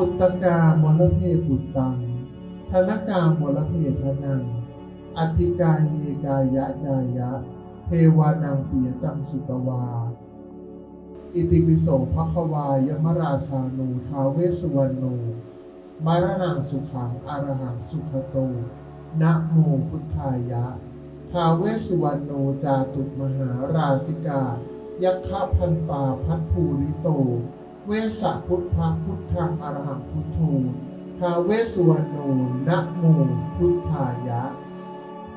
ปุตตกามลเพปุตตังธนกามลเพทนังอธิกายเยกายะกายะ เทวานังเปียตังสุตวา อิติปิโสภควายมราชานูทาเวสุวรรณโนมารนังสุขังอรหังสุขโตนะโมพุทธายะ ทาเวสุวรรณโนจาตุมหาราชิกา ยักขพันตาพัทภูริโต เวสสะพุทธะพุทธังอรหังพุทโธทาเวสุวรรณโนะโมพุทธายะ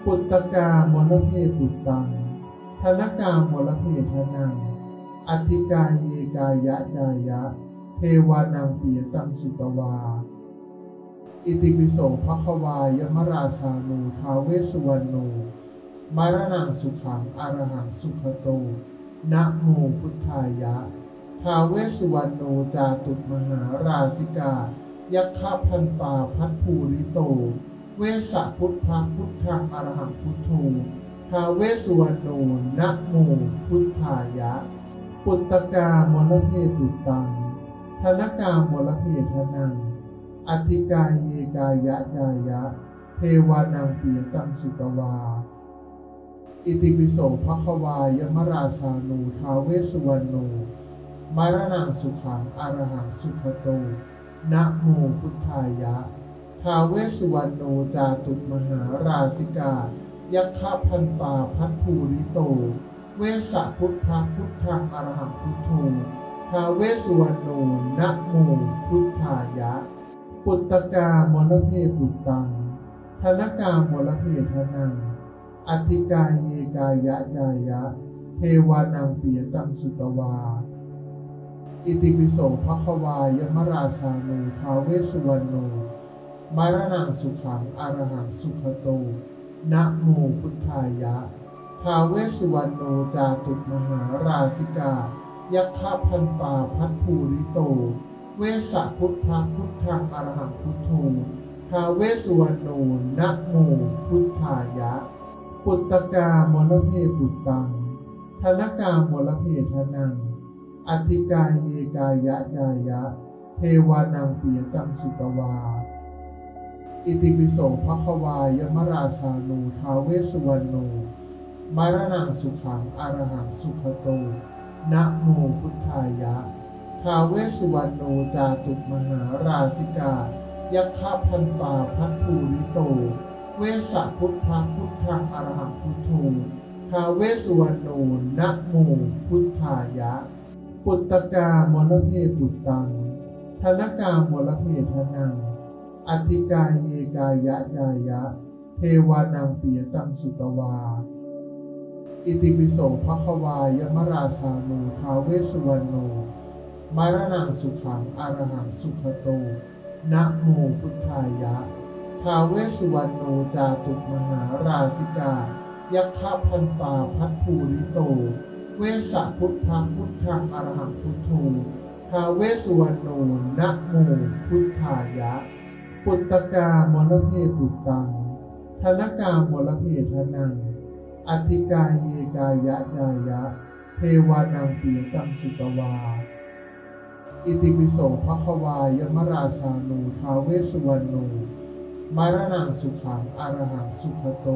ปุตตกามลเพปุตตังธนกามลเพทนังอธิกายเยกายะกายะ เทวานังเปียตังสุตวา อิติปิโสภควายมราชานูทาเวสุวรรณโนมารนังสุขังอรหังสุขโตนะโมพุทธายะ ทาเวสสุวรรณโนจาตุมหาราชิกา ยักขพันตาพัทภูริโต เวสสะพุทธะพุทธังอรหังพุทโธทาเวสสุวรรณโนนะโมพุทธายะ ปุตตกามลเพปุตตังธนกามลเพทนัง อธิกายเยกายะกายะ เทวานังเปียตังสุตวาอิติปิโสภควายมราชานูทาเวสสุวรรณโน มารนังสุขังอรหังสุขโต นะโมพุทธายะ ทาเวสุวรรณโนจาตุมหาราชิกา ยักขพันตาพัทภูริโต เวสสะพุทธะพุทธังอรหังพุทโธทาเวสุวรรณโนนะโมพุทธายะ ปุตตกามลเพปุตตังธนกามลเพทนังอธิกายเยกายะกายะ เทวานังเปียตังสุตวา อิติปิโสภควายมราชาโนทาเวสุวรรณโนมารนังสุขังอรหังสุขโต นะโมพุทธายะ ทาเวสุวรรณโนจาตุมหาราชิกา ยักขพันตาพัทภูริโต เวสสะพุทธะพุทธังอรหังพุทโธทาเวสสุวรรณโนนะโมพุทธายะ ปุตตกามลเพปุตตังธนกามลเพทนัง อธิกายเยกายะกายะ เทวานังเปียตังสุตวา อิติปิโสภควายมราชาโนทาเวสุวรรณโนมารนังสุขังอรหังสุขโต นะโมพุทธายะ ทาเวสุวรรณโนจาตุมหาราชิกา ยักขพันตาพัทภูริโต เวสสะพุทธะพุทธังอรหังพุทโธทาเวสสุวรรณโนนะโมพุทธายะ ปุตตกามลเพปุตตังธนกามลเพทนังอธิกายเยกายะกายะ เทวานังเปียตังสุตวา อิติปิโสภควายมราชาโนทาเวสุวรรณโนมารนังสุขังอรหังสุขโต นะโมพุทธายะ ทาเวสุวรรณโนจาตุมหาราชิกา ยักขพันตาพัทภูริโต เวสสะพุทธะพุทธังอรหังพุทโธทาเวสุวรรณโนนะโมพุทธายะ ปุตตกามลเพปุตตังธนกามลเพทนังอธิกายเยกายะกายะ เทวานังเปียตังสุตวา อิติปิโสภควายมราชานูทาเวสุวรรณโนมารนังสุขังอรหังสุขโต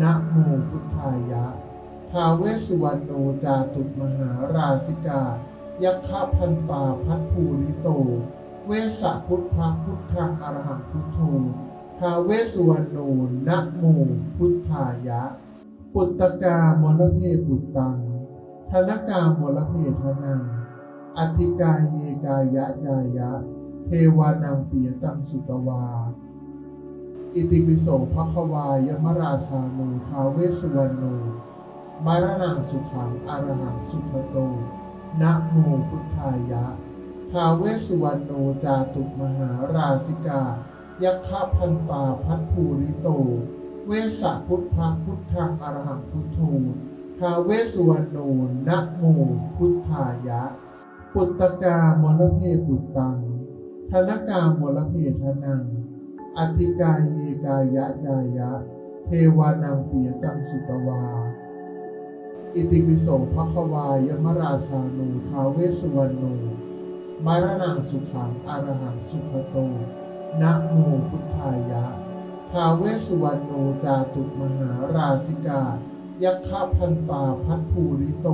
นะโมพุทธายะ ทาเวสสุวรรณโนจาตุมหาราชิกา ยักขพันตาพัทภูริโต เวสสะพุทธะพุทธังอรหังพุทโธทาเวสสุวรรณโนนะโมพุทธายะ ปุตตกามลเพปุตตังธนกามลเพทนังอธิกายเยกายะกายะ เทวานังเปียตังสุตวา อิติปิโสภควายมราชานูทาเวสสุวรรณโน มารนังสุขังอรหังสุขโต นะโมพุทธายะ ทาเวสุวรรณโนจาตุมหาราชิกา ยักขพันตาพัทภูริโต เวสสะพุทธะพุทธังอรหังพุทโธทาเวสุวรรณโนนะโมพุทธายะ ปุตตกามลเพปุตตังธนกามลเพทนัง อธิกายเยกายะกายะ เทวานังเปียตังสุตวา อิติปิโสภควายมราชานูทาเวสุวรรณโนมารณังสุขังอรหังสุขโตนะโมพุทธายะ ทาเวสุวรรณโนจาตุมหาราชิกา ยัคฆพันตาพัทภูริโต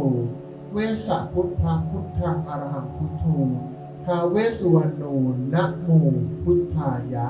เวสสะพุทธะพุทธังอรหังพุทโธทาเวสุวรรณโนนะโมพุทธายะ